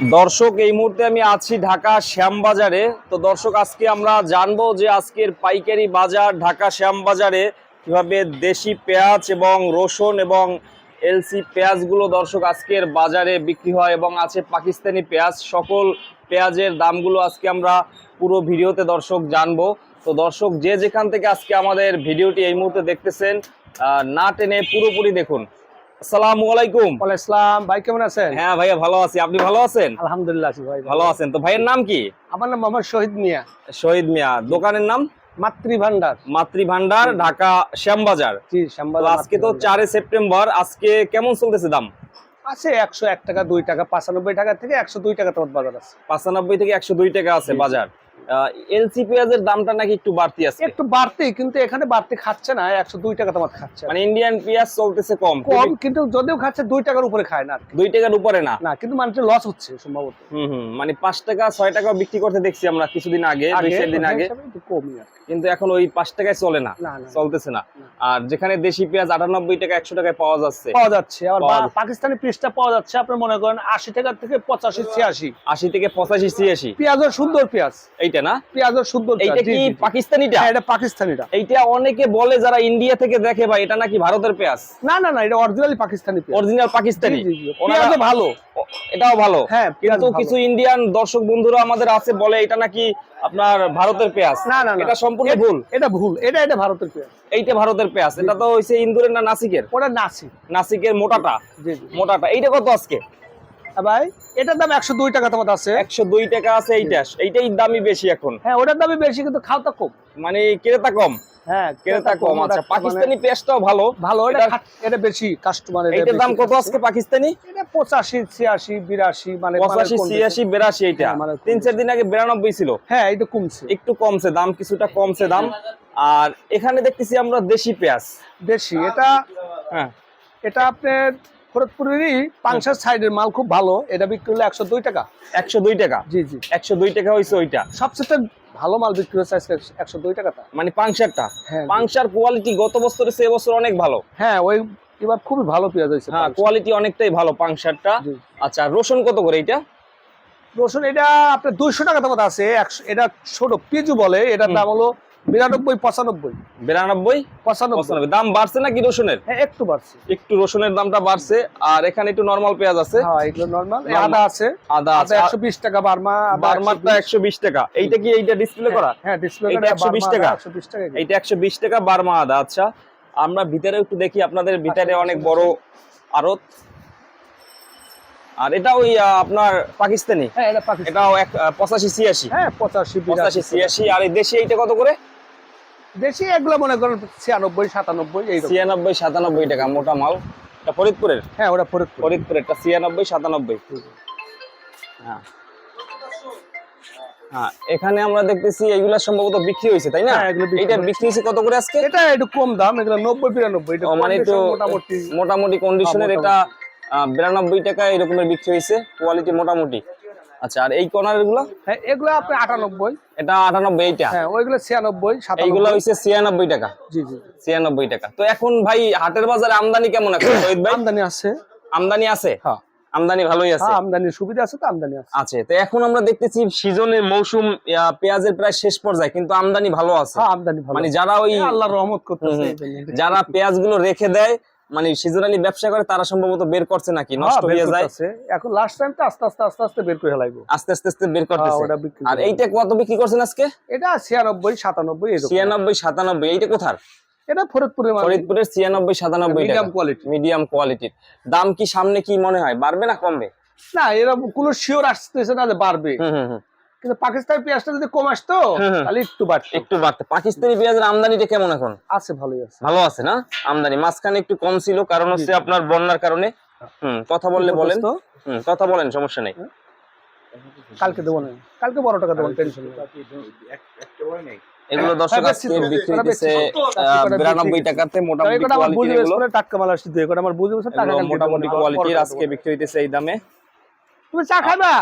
দর্শক, এই মুহূর্তে আমি আছি ঢাকা শ্যামবাজারে। তো দর্শক, আজকে আমরা জানব যে আজকের পাইকারি বাজার ঢাকা শ্যামবাজারে কীভাবে দেশি পেঁয়াজ এবং রসুন এবং এলসি পেঁয়াজগুলো দর্শক আজকের বাজারে বিক্রি হয় এবং আছে পাকিস্তানি পেঁয়াজ। সকল পেঁয়াজের দামগুলো আজকে আমরা পুরো ভিডিওতে দর্শক জানব। তো দর্শক, যে যেখান থেকে আজকে আমাদের ভিডিওটি এই মুহূর্তে দেখতেছেন না টেনে পুরোপুরি দেখুন। আসসালামু আলাইকুম। ওয়ালাইকুম ভাই কেমন আছেন? হ্যাঁ ভাইয়া ভালো আছি। আপনি ভালো আছেন? আলহামদুলিল্লাহ আছি ভাই ভালো আছেন। তো ভাইয়ের নাম কি? আমার নাম মোহাম্মদ শহীদ মিয়া। শহীদ মিয়া। দোকানের নাম? ঢাকা শ্যামবাজার। জি শ্যামবাজার আজকে তো সেপ্টেম্বর। আজকে কেমন চলতেছে দাম? আছে একশো এক টাকা দুই টাকা পাঁচানব্বই টাকা থেকে একশো দুই টাকা তোমার বাজার আছে। পাঁচানব্বই থেকে একশো দুই টাকা আছে বাজার। এলসি পেঁয়াজের দামটা নাকি একটু বাড়তি আছে? একটু বাড়তি কিন্তু এখানে বাড়তি খাচ্ছে না একশো দুই টাকা তোমার খাচ্ছে। মানে ইন্ডিয়ান পেঁয়াজ চলতেছে কম। কম কিন্তু যদিও খাচ্ছে দুই টাকার উপরে খায় না আর দুই টাকার উপরে না? না কিন্তু মানুষের লস হচ্ছে সম্ভবত। হুম হুম মানে পাঁচ টাকা ছয় টাকা বিক্রি করতে দেখছি আমরা কিছুদিন আগে দুই চার দিন আগে। কমই কিন্তু এখন ওই পাঁচ টাকায় চলে না চলতেছে না। আর যেখানে দেশি পেঁয়াজ আটানব্বই টাকা একশো টাকায় পাওয়া যাচ্ছে। পাওয়া যাচ্ছে যাচ্ছে। পাকিস্তানি পিসটা পাওয়া যাচ্ছে আপনি মনে করেন আশি টাকা থেকে পঁচাশি ছিয়াশি। আশি থেকে পঁচাশি ছিয়াশি। পেঁয়াজের সুন্দর পেঁয়াজ। এইটা না? পেঁয়াজের সুন্দর এইটা কি জি, জি। পাকিস্তানিটা? হ্যাঁ, এটা পাকিস্তানিটা। এইটা অনেকে বলে যারা ইন্ডিয়া থেকে দেখে ভাই এটা নাকি ভারতের পেঁয়াজ? না না না এটা অরিজিনালি পাকিস্তানি অরিজিনাল পাকিস্তানি। জি, জি, জি। ওনারা- ভালো। এটাও ভালো। হ্যাঁ কিন্তু কিছু ইন্ডিয়ান দর্শক বন্ধুরা আমাদের আছে বলে এটা নাকি আপনার ভারতের পেঁয়াজ? না না এটা সম্পূর্ণ ভুল। এটা ভুল। এটা এটা ভারতের পেঁয়াজ। এইটা ভারতের পেঁয়াজ। এটা তো হইছে ইন্দুরের না নাসিকের? ওটা নাসি নাসিকের মোটাটা। মোটাটা। এইটা কত আজকে? ভাই এটার দাম একশো দুই টাকা তোমার আছে। একশো দুই টাকা আছে এইটা। এইটাই দামই বেশি এখন। হ্যাঁ ওটার দামই বেশি কিন্তু খাওয়া কম। মানে ক্রেতা কম। হ্যাঁ ক্রেতা কম আচ্ছা মানে পাকিস্তানি পেঁয়াজটাও ভালো। ভালো এটা এটা- বেশি কাস্টমার এইটার দাম কত আজকে পাকিস্তানি? এটা পঁচাশি ছিয়াশি বিরাশি পঁচাশি কোন- ছিয়াশি বিরাশি এইটা। হ্যাঁ, তিন চার দিন আগে বিরানব্বই ছিল। হ্যাঁ এটা কমছে। একটু কমছে দাম কিছুটা কমছে দাম। আর এখানে দেখতেছি আমরা দেশি পেঁয়াজ। দেশি এটা হ্যাঁ। এটা আপনার ফরিদপুরেরই পাংশার সাইডের মাল খুব ভালো। এটা বিক্রি হলো একশো দুই টাকা। একশো দুই টাকা? জি জি। একশো দুই টাকা হয়েছে ওইটা? সবচেয়ে ভালো মাল বিক্রি হচ্ছে আজকে একশো দুই টাকাটা। মানে পাংশারটা? হ্যাঁ। পাংশার কোয়ালিটি গত বছরে সে বছর অনেক ভালো। হ্যাঁ ওই এবার খুবই ভালো পেঁয়াজ হয়েছে হ্যাঁ কোয়ালিটি অনেকটাই ভালো পাংশারটা। আচ্ছা রসুন কত করে এটা রসুন এটা আপনার দুইশো টাকা দাম আছে একশো এটা ছোট পিজু বলে এটার দাম হলো বিরানব্বই পঁচানব্বই। বিরানব্বই পঁচানব্বই। দাম বাড়ছে নাকি রসুনের? হ্যাঁ একটু বাড়ছে। একটু রসুনের দামটা বাড়ছে আর এখানে একটু নর্মাল পেঁয়াজ আছে। হ্যাঁ এগুলো নর্মাল আদা আছে। আদা আছে। একশো বিশ টাকা বার্মা আদা বার্মারটা একশো বিশ টাকা। এইটা কি এইটা ডিসপ্লে করা? হ্যাঁ ডিসপ্লে এইটা 120 টাকা? একশো বিশ টাকা এইটা একশো বিশ টাকা বার্মা আদা। আচ্ছা আমরা ভিতরে একটু দেখি আপনাদের ভিতরে অনেক বড় আড়ত। আর এটা ওই আপনার পাকিস্তানি? হ্যাঁ এটাও পঁচাশি ছিয়াশি। হ্যাঁ পঁচাশি পঁচাশি ছিয়াশি। আর এই দেশে এইটা কত করে? দেশি এগুলো মনে করেন ছিয়ানব্বই সাতানব্বই ছিয়ানব্বই সাতানব্বই টাকা মোটা মাল। এটা ফরিদপুরের? হ্যাঁ ওটা ফরিদপুর। ফরিদপুরের এটা ছিয়ানব্বই সাতানব্বই। হ্যাঁ। হ্যাঁ এখানে আমরা দেখতেছি এগুলা সম্ভবত বিক্রি হয়েছে তাই না? হ্যাঁ, এটা বিক্রি হয়েছে কত করে আজকে? এটা একটু কম দাম এগুলো নব্বই বিরানব্বই। মানে একটু মোটামুটি মোটামুটি কন্ডিশনের হ্যাঁ, এটা বিরানব্বই টাকা এরকমের বিক্রি হয়েছে। কোয়ালিটি মোটামুটি। আচ্ছা আর এই কর্নারগুলো হ্যাঁ এগুলো আপনার আটানব্বই। এটা আটানব্বই এইটা? হ্যাঁ ওইগুলো ছিয়ানব্বই এইগুলো হয়েছে ছিয়ানব্বই টাকা? জি জি। ছিয়ানব্বই টাকা। তো এখন ভাই হাটের বাজারে আমদানি কেমন এখন শহীদ ভাই? আমদানি আছে। আমদানি আছে? হ্যাঁ। আমদানি ভালোই আছে? হ্যাঁ আমদানির সুবিধা আছে তো আমদানি আছে। আছে তো এখন আমরা দেখতেছি সিজনের মৌসুম পেঁয়াজের প্রায় শেষ পর্যায়ে কিন্তু আমদানি ভালো আছে। হ্যাঁ আমদানি ভালো মানে যারা ওই আল্লাহর রহমত করতেছে। যারা পেঁয়াজগুলো রেখে দেয় মানে সিজনালি ব্যবসা করে তারা সম্ভবত বের করছে নাকি? হ্যাঁ, নষ্ট হয়ে যায়। এখন লাস্ট টাইম তো আস্তে আস্তে আস্তে আস্তে বের করে লাগবে আস্তে আস্তে আস্তে বের করতেছে। আর এইটা কত বিক্রি করছেন আজকে? এটা ছিয়ানব্বই সাতানব্বই এরকম। ছিয়ানব্বই সাতানব্বই এইটা কোথার? এটা ফরিদপুরের মাল ফরিদপুরের ছিয়ানব্বই সাতানব্বই মিডিয়াম কোয়ালিটি মিডিয়াম কোয়ালিটির দাম কি সামনে কি মনে হয়? বাড়বে না কমবে? না এরকম কোনো শিওর আসতেছে না যে বাড়বে। হুম হুম। কিন্তু পাকিস্তানি পেঁয়াজটা যদি কম আসতো হুম, হুম। তাহলে একটু বাড়তো। একটু বাড়তে। পাকিস্তানি পেঁয়াজের আমদানিটা কেমন এখন? আছে ভালোই আছে। ভালো আছে না? আমদানি। মাঝখানে একটু কম ছিল কারণ হচ্ছে আপনার বন্যার কারণে। হুম কথা বললে বলেন। তো হুম কথা বলেন সমস্যা নেই। কালকে দেবো না। কালকে বড় টাকা দেবো টেনশন এগুলো দর্শক হ্যাঁ, আজকে বিক্রি করে বিরানব্বই টাকাতে মোটামুটি কোয়ালিটির এগুলো। টাটকা মাল আসছে দুই আমার বুঝে বেশ টাকা মোটামুটি কোয়ালিটির আজকে বিক্রি হইতেছে এই দামে। তুমি চা খাবা?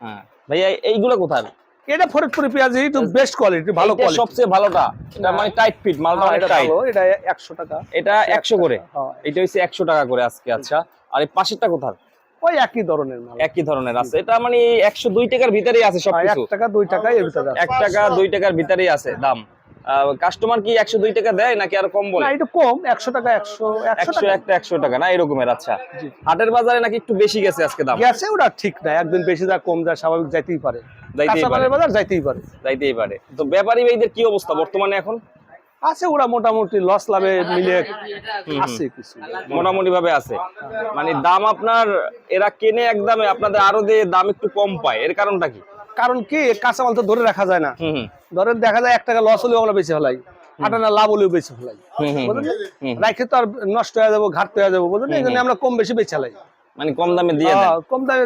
হ্যাঁ। ভাইয়া এইগুলো কোথায়? এটা ফরিদপুরি পেঁয়াজ একটু বেস্ট কোয়ালিটি ভালো কোয়ালিটি সবচেয়ে ভালোটা। এটা মানে টাইট ফিট মালটা অনেক এটা টাইট ভালো এটা একশো টাকা। এটা একশো করে? হ্যাঁ। এটা হইছে 100 টাকা করে আজকে আচ্ছা। আর এই পাশেরটা কোথায় ওই একই ধরনের মাল। একই ধরনের আছে। এটা মানে একশো দুই টাকার ভিতরেই আছে সবকিছু। 1 টাকা 2 টাকা এর ভিতরে আছে। এক টাকা 2 টাকার ভিতরেই আছে দাম। কাস্টমার কি একশো দুই টাকা দেয় নাকি আর কম বলে? না এটা কম একশো টাকা একশো একশো একটা একশো টাকা না এরকমের আচ্ছা। হাটের বাজারে নাকি একটু বেশি গেছে আজকে দাম? গেছে ওটা ঠিক না একদিন বেশি যা কম যা স্বাভাবিক যাইতেই পারে। যাইতেই পারে। বাজার যাইতেই পারে। যাইতেই পারে। তো ব্যাপারী ভাইদের কি অবস্থা বর্তমানে এখন? আছে ওরা মোটামুটি লস লাভে মিলে আছে কিছু। মোটামুটি ভাবে আছে। মানে দাম আপনার এরা কেনে একদমে আপনাদের আরও দিয়ে দাম একটু কম পায় এর কারণটা কি? কারণ কি? কাঁচামাল তো ধরে রাখা যায় না। ধরেন দেখা যায় এক টাকা লস হলেও আমরা বেশি ফেলাই। লাভ হলেও বেশি ফেলাই। রাখে তো আর নষ্ট হয়ে যাব ঘাটতে হয়ে যাব বুঝলেন? এই জন্য আমরা কম বেশি বেচে ফেলাই। মানে কম দামে দিয়ে হ্যাঁ, কম দামে।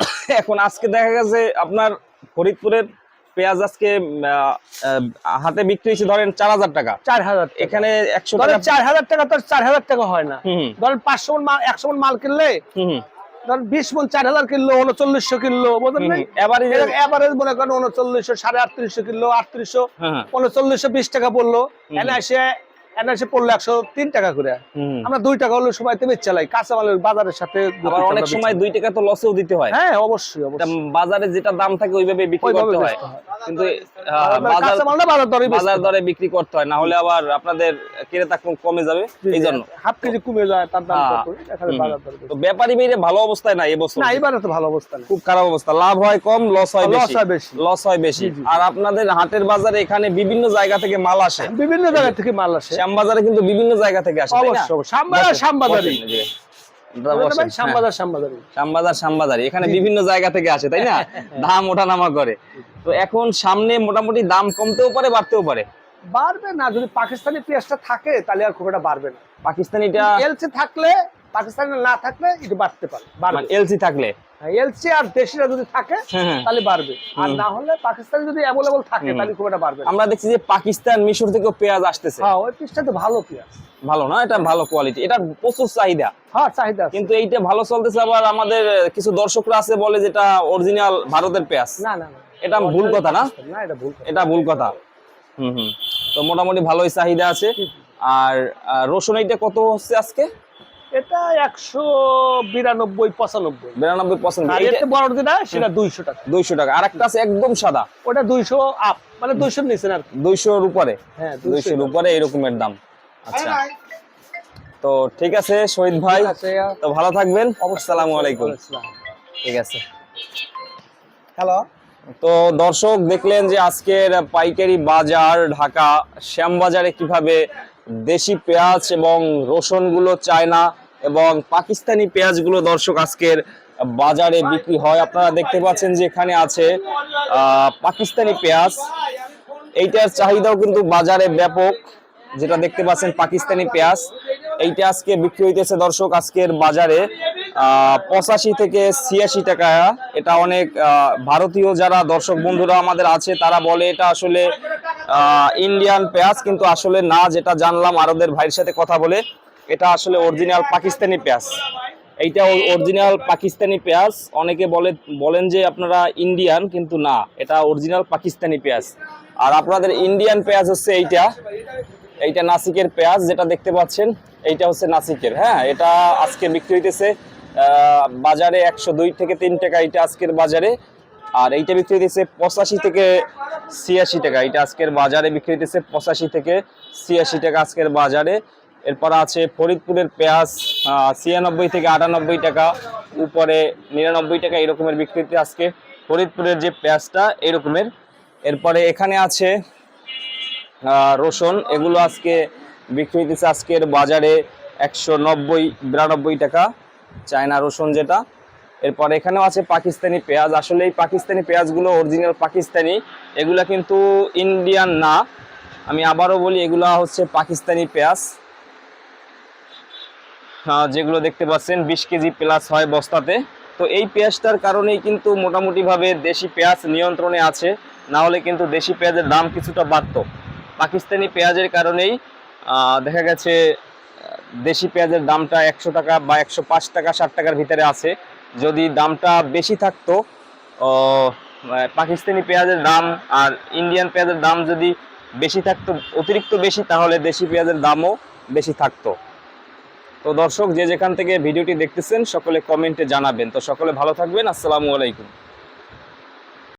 এখন আজকে দেখা গেছে আপনার ফরিদপুরের পেঁয়াজ আজকে হাতে বিক্রি হয়েছে ধরেন চার হাজার টাকা। চার হাজার এখানে একশো টাকা চার হাজার টাকা তো চার হাজার টাকা হয় না। ধরেন পাঁচশো মন মাল একশো মন মাল কিনলে ধরেন বিশ মন চার হাজার কিনলো উনচল্লিশশো কিনলো বুঝলেন এভারেজ মনে করেন উনচল্লিশশো সাড়ে আটত্রিশশো কিনলো আটত্রিশশো হ্যাঁ, হ্যাঁ, উনচল্লিশশো বিশ টাকা পড়ল। এনে এসে এনে এসে পড়ল একশো তিন টাকা করে। আমরা দুই টাকা হলে সময় তেমনি চালাই কাঁচামালের বাজারের সাথে আবার অনেক সময় দুই টাকা তো লসেও দিতে হয়। হ্যাঁ অবশ্যই বাজারে যেটা দাম থাকে ওইভাবে বিক্রি করতে হয়। কিন্তু বাজার দরে বাজার দরে বিক্রি করতে হয় না হলে আবার আপনাদের ক্রেতা কম- কমে যাবে এই জন্য হাফ কেজি কমে যায় তার দাম হ্যাঁ। তো ব্যাপারী বেড়ে ভালো অবস্থায় না এবছর? না এবারে তো ভালো অবস্থা না খুব খারাপ অবস্থা। লাভ হয় কম লস হয় হয় বেশি। লস হয় বেশি। আর আপনাদের হাটের বাজারে এখানে বিভিন্ন জায়গা থেকে মাল আসে। বিভিন্ন জায়গা থেকে মাল আসে। শ্যামবাজারে কিন্তু বিভিন্ন জায়গা থেকে আসে তাই না? অবশ্যই শ্যামবাজার শ্যামবাজারি বসেন, জি। আপনারা বসেন, হ্যাঁ। শ্যামবাজার শ্যামবাজারি শ্যামবাজার শ্যামবাজারি এখানে বিভিন্ন জায়গা থেকে আসে তাই না? দাম ওঠানামা করে। তো এখন সামনে মোটামুটি দাম কমতেও পারে বাড়তেও পারে। বাড়বে না যদি পাকিস্তানি পেঁয়াজটা থাকে তাহলে আর খুব একটা বাড়বে না। পাকিস্তানিটা এলসি থাকলে পাকিস্তানি না থাকলে একটু বাড়তে পারে বাড়বে। এলসি থাকলে? এলসি আর দেশিরা যদি থাকে হ্যাঁ, হ্যাঁ। তাহলে বাড়বে। আর না হলে পাকিস্তানি যদি অ্যাভেলেবল থাকে তাহলে খুব একটা বাড়বে আমরা দেখছি যে পাকিস্তান মিশর থেকেও পেঁয়াজ আসতেছে। হ্যাঁ ওই পিসটা তো ভালো পেঁয়াজ। ভালো না? এটা ভালো কোয়ালিটি এটা প্রচুর চাহিদা। হ্যাঁ চাহিদা কিন্তু এইটা ভালো চলতেছে আবার আমাদের কিছু দর্শকরা আছে বলে যেটা অরিজিনাল ভারতের পেঁয়াজ। না না না। এটা ভুল কথা না? না এটা ভুল কথা। এটা ভুল কথা। হুম হুম। তো মোটামুটি ভালোই চাহিদা আছে। আর রসুন এইটা কত হচ্ছে আজকে? এটা একশো বিরানব্বই পঁচানব্বই। বিরানব্বই আর বড় যেটা সেটা দুইশো টাকা। দুইশো টাকা। আর একটা আছে একদম সাদা। ওটা দুইশো আপ মানে দুইশোর নিচে না আর দুইশোর উপরে। হ্যাঁ দুইশোর উপরে এরকমের দাম। আচ্ছা। তো ঠিক আছে শহীদ ভাই। তো ভালো থাকবেন। আসসালামু আলাইকুম। ঠিক আছে। হ্যালো তো দর্শক দেখলেন যে আজকের পাইকারি বাজার ঢাকা শ্যামবাজারে কীভাবে দেশি পেঁয়াজ এবং রসুনগুলো চায়না এবং পাকিস্তানি পেঁয়াজগুলো দর্শক আজকের বাজারে বিক্রি হয়। আপনারা দেখতে পাচ্ছেন যে এখানে আছে পাকিস্তানি পেঁয়াজ। এইটার চাহিদাও কিন্তু বাজারে ব্যাপক, যেটা দেখতে পাচ্ছেন পাকিস্তানি পেঁয়াজ। এইটা আজকে বিক্রি হইতেছে দর্শক আজকের বাজারে পঁচাশি থেকে ছিয়াশি টাকা। এটা অনেক ভারতীয় যারা দর্শক বন্ধুরা আমাদের আছে, তারা বলে এটা আসলে ইন্ডিয়ান পেঁয়াজ, কিন্তু আসলে না, যেটা জানলাম, আরবদের ভাইয়ের সাথে কথা বলে। এটা আসলে অরিজিনাল পাকিস্তানি পেঁয়াজ। এইটা অরিজিনাল পাকিস্তানি পেঁয়াজ। অনেকে বলে বলেন যে আপনারা ইন্ডিয়ান কিন্তু না, এটা অরিজিনাল পাকিস্তানি পেঁয়াজ। আর আপনাদের ইন্ডিয়ান পেঁয়াজ হচ্ছে এইটা। এইটা নাসিকের পেঁয়াজ, যেটা দেখতে পাচ্ছেন, এইটা হচ্ছে নাসিকের। হ্যাঁ এটা আজকে বিক্রি হইতেছে বাজারে একশো দুই থেকে তিন টাকা এটা আজকের বাজারে। আর এইটা বিক্রি হইতেছে পঁচাশি থেকে ছিয়াশি টাকা। এটা আজকের বাজারে বিক্রি হইতেছে পঁচাশি থেকে ছিয়াশি টাকা আজকের বাজারে। এরপর আছে ফরিদপুরের পেঁয়াজ ছিয়ানব্বই থেকে আটানব্বই টাকা, উপরে নিরানব্বই টাকা এরকমের বিক্রিতে আজকে ফরিদপুরের যে পেঁয়াজটা এরকমের। এরপরে এখানে আছে রসুন, এগুলো আজকে বিক্রি আজকের বাজারে একশো নব্বই, বিরানব্বই টাকা, চায়না রসুন যেটা। এরপর এখানেও আছে পাকিস্তানি পেঁয়াজ, আসলে এই পাকিস্তানি পেঁয়াজগুলো অরিজিনাল পাকিস্তানি, এগুলা কিন্তু ইন্ডিয়ান না। আমি আবারও বলি, এগুলা হচ্ছে পাকিস্তানি পেঁয়াজ। যেগুলো দেখতে পাচ্ছেন, বিশ কেজি প্লাস হয় বস্তাতে। তো এই পেঁয়াজটার কারণেই কিন্তু মোটামুটিভাবে দেশি পেঁয়াজ নিয়ন্ত্রণে আছে। না হলে কিন্তু দেশি পেঁয়াজের দাম কিছুটা বাড়তো। পাকিস্তানি পেঁয়াজের কারণেই দেখা গেছে দেশি পেঁয়াজের দামটা একশো টাকা বা একশো পাঁচ টাকা, ষাট টাকার ভিতরে আছে। যদি দামটা বেশি থাকতো পাকিস্তানি পেঁয়াজের দাম আর ইন্ডিয়ান পেঁয়াজের দাম যদি বেশি থাকতো, অতিরিক্ত বেশি, তাহলে দেশি পেঁয়াজের দামও বেশি থাকতো। তো দর্শক, যে যেখান থেকে ভিডিওটি দেখতেছেন, সকলে কমেন্টে জানাবেন। তো সকলে ভালো থাকবেন। আসসালামু আলাইকুম।